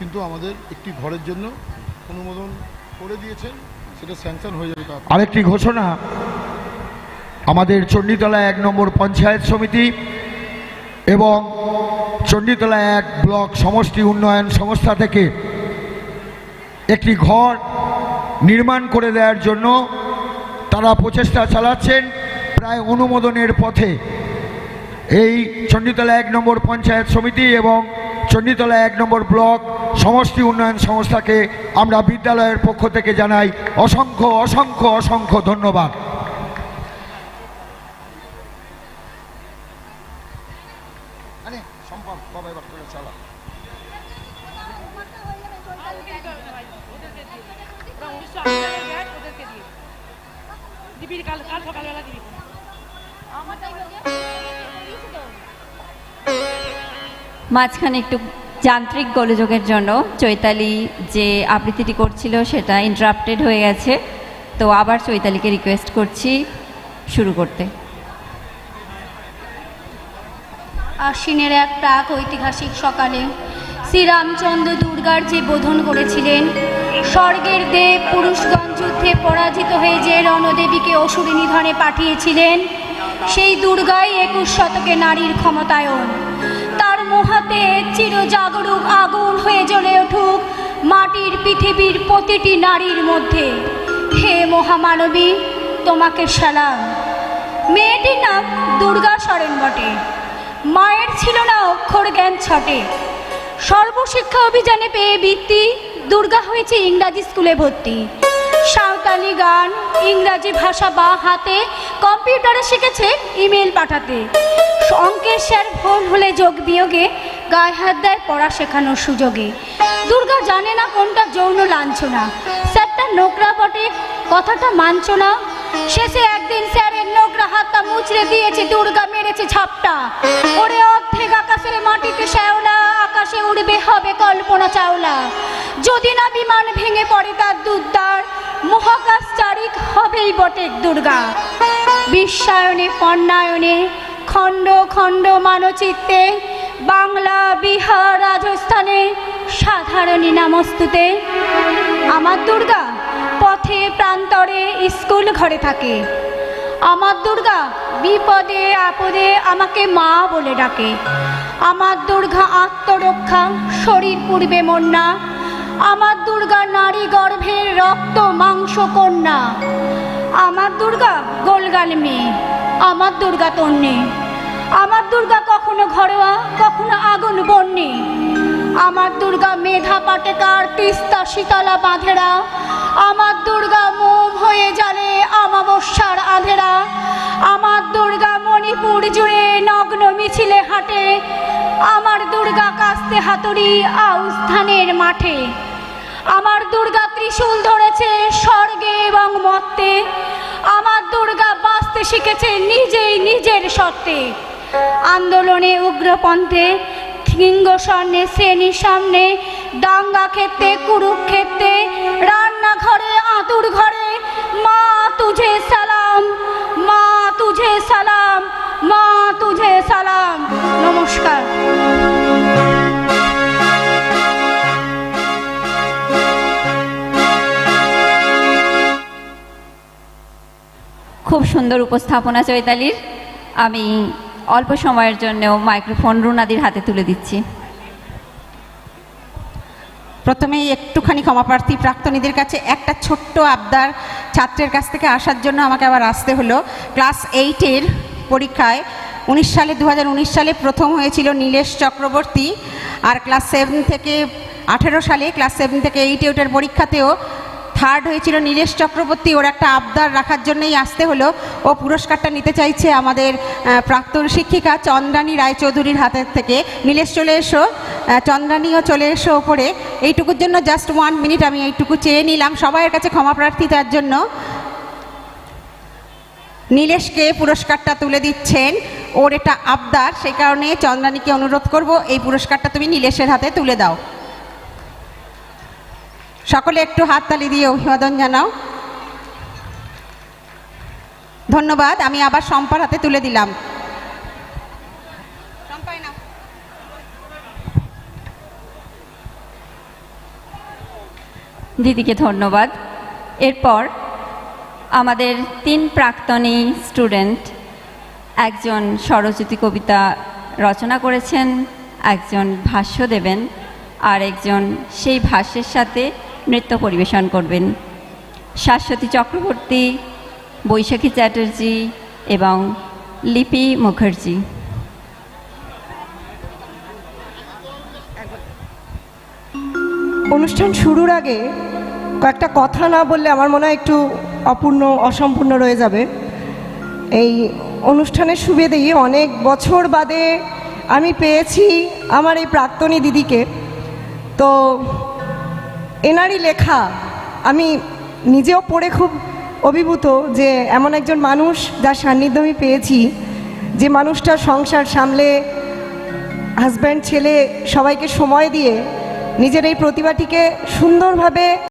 কিন্তু আমাদের একটি ঘরের জন্য অনুমোদন করে দিয়েছেন, সেটা স্যাংশন হয়ে যাবে। আরেকটি ঘোষণা, আমাদের চণ্ডীতলা এক নম্বর পঞ্চায়েত সমিতি এবং চণ্ডীতলা এক ব্লক সমষ্টি উন্নয়ন সংস্থা থেকে একটি ঘর নির্মাণ করে দেওয়ার জন্য তারা প্রচেষ্টা চালাচ্ছেন প্রায় অনুমোদনের পথে এই চণ্ডীতলা এক নম্বর পঞ্চায়েত সমিতি এবং চণ্ডীতলা এক নম্বর ব্লক সমষ্টি উন্নয়ন সংস্থাকে আমরা বিদ্যালয়ের পক্ষ থেকে জানাই অসংখ্য অসংখ্য অসংখ্য ধন্যবাদ। দিবি কাল কাল সকালবেলা দিবি। মাঝখানে একটু যান্ত্রিক গোলযোগের জন্য চৈতালি যে আবৃত্তিটি করছিল সেটা ইন্টারাপ্টেড হয়ে গেছে। তো আবার চৈতালিকে রিকোয়েস্ট করছি শুরু করতে। আশ্বিনের এক প্রাক ঐতিহাসিক সকালে শ্রীরামচন্দ্র দুর্গার যে বোধন করেছিলেন, স্বর্গের দেব পুরুষগণ যুদ্ধে পরাজিত হয়ে যে রণদেবীকে অসুরী নিধনে পাঠিয়েছিলেন, সেই দুর্গাই একুশ শতকে নারীর ক্ষমতায়ন। তার মোহাতে চিরজাগরুক আগুন হয়ে জ্বলে উঠুক মাটির পৃথিবীর প্রতিটি নারীর মধ্যে। হে মহামানবী, তোমাকে সালাম। মেয়েটির নাম দুর্গা সরেন বটে। মায়ের ছিল না অক্ষর জ্ঞান ছটে। সর্বশিক্ষা অভিযানে পেয়ে বৃত্তি দুর্গা হয়েছে ইংরাজি স্কুলে ভর্তি। সাঁওতালি গান, ইংরাজি ভাষা বা হাতে কম্পিউটারে শিখেছে ইমেল পাঠাতে। অঙ্কের স্যার ফোন হলে যোগ বিয়োগে গায়ে হাত দেয় পড়া শেখানোর সুযোগে। দুর্গা জানে না কোনটা যৌন লাঞ্ছনা। স্যারটা নোকরা বটে, কথাটা মানছ না? শেষে একদিন স্যারের নোকরা হাতটা মুচড়ে দিয়েছে, দুর্গা মেরেছে ছাপটা। ওরে অর্ধেক আকাশের মাটিতে শ্যাওলা, আকাশে উড়বে, হবে কল্পনা চাওলা। যদি না বিমান ভেঙে পড়ে তার দুর্দার মহাকাশ চারিক হবেই বটে দুর্গা। বিশ্বায়নে পণ্যায়নে খণ্ড খণ্ড মানচিত্রে, বাংলা নামস্তুতে আমার দুর্গা পথে প্রান্তরে স্কুল ঘরে থাকে। আমার দুর্গা বিপদে, আপদে আমাকে মা বলে ডাকে। আমার দুর্গা আত্মরক্ষা, শরীর পূর্বে মন্না। আমার দুর্গা নারী গর্ভের রক্ত, মাংস, কন্যা। আমার দুর্গা গোলগাল মেয়ে। আমার দুর্গা তন্নে। আমার দুর্গা কখনো ঘরোয়া, কখনো আগুন বন্যে। আমার দুর্গা মেধা পাটেকার তিস্তা শীতলা বাঁধেরা? আমার দুর্গা মোম হয়ে জালে আমাবস্যার আধেরা। আমার দুর্গা মণিপুর জুড়ে নগ্ন মিছিলে হাঁটে। আমার দুর্গা কাস্তে হাতুড়ি আউস ধানের মাঠে। আমার দুর্গা ত্রিশূল ধরেছে স্বর্গে এবং মত্তে আমার দুর্গা বাঁচতে শিখেছে নিজেই নিজের সত্ত্বে আন্দোলনে উগ্রপন্থে সিংহ স্বর্ণে শ্রেণির সামনে দাঙ্গা ক্ষেত্রে কুরুক্ষেত্রে, রান্নাঘরে, আতুর ঘরে, মা তুঝে সালাম, মা তুঝে সালাম, মা তুঝে সালাম। নমস্কার। খুব সুন্দর উপস্থাপনা চৈতালির। আমি অল্প সময়ের জন্যও মাইক্রোফোন রুনাদির হাতে তুলে দিচ্ছি। প্রথমেই একটুখানি ক্ষমাপ্রার্থী প্রাক্তনীদের কাছে একটা ছোট্ট আবদার ছাত্রের কাছ থেকে আসার জন্য আমাকে আবার আসতে হলো। ক্লাস এইটের পরীক্ষায় উনিশ সালে দু হাজার উনিশ সালে প্রথম হয়েছিল নীলেশ চক্রবর্তী আর ক্লাস সেভেন থেকে আঠেরো সালে, ক্লাস সেভেন থেকে এইটে ওটার পরীক্ষাতেও থার্ড হয়েছিল নীলেশ চক্রবর্তী। ওর একটা আবদার রাখার জন্যই আসতে হলো। ও পুরস্কারটা নিতে চাইছে আমাদের প্রাক্তন শিক্ষিকা চন্দ্রানী রায়চৌধুরীর হাতের থেকে। নীলেশ চলে এসো চন্দ্রানীও চলে এসো ওপরে। এইটুকুর জন্য জাস্ট ওয়ান মিনিট আমি এইটুকু চেয়ে নিলাম। সবাইয়ের কাছে ক্ষমা প্রার্থী তার জন্য। নীলেশকে পুরস্কারটা তুলে দিচ্ছেন ওর এটা আবদার। সেই কারণে চন্দ্রানীকে অনুরোধ করব, এই পুরস্কারটা তুমি নীলেশের হাতে তুলে দাও। সকলে একটু হাততালি দিয়ে অভিবাদন জানাও। ধন্যবাদ, আমি আবার সম্পার হাতে তুলে দিলাম। দিদিকে ধন্যবাদ। এরপর আমাদের তিন প্রাক্তনী স্টুডেন্ট, একজন সরস্বতী কবিতা রচনা করেছেন, একজন ভাষ্য দেবেন, আর একজন সেই ভাষ্যের সাথে নৃত্য পরিবেশন করবেন। শাশ্বতী চক্রবর্তী, বৈশাখী চ্যাটার্জি এবং লিপি মুখার্জি। অনুষ্ঠান শুরুর আগে কয়েকটা কথা না বললে আমার মনে হয় একটু অপূর্ণ, অসম্পূর্ণ রয়ে যাবে। এই অনুষ্ঠানের সুবিধেই অনেক বছর বাদে আমি পেয়েছি আমার এই প্রাক্তনী দিদিকে। তো এনারই লেখা। আমি নিজেও পড়ে খুব অভিভূত যে এমন একজন মানুষ যার সান্নিধ্য আমি পেয়েছি, যে মানুষটা সংসার সামলে হাজব্যান্ড ছেলে সবাইকে সময় দিয়ে নিজের এই প্রতিভাটিকে সুন্দরভাবে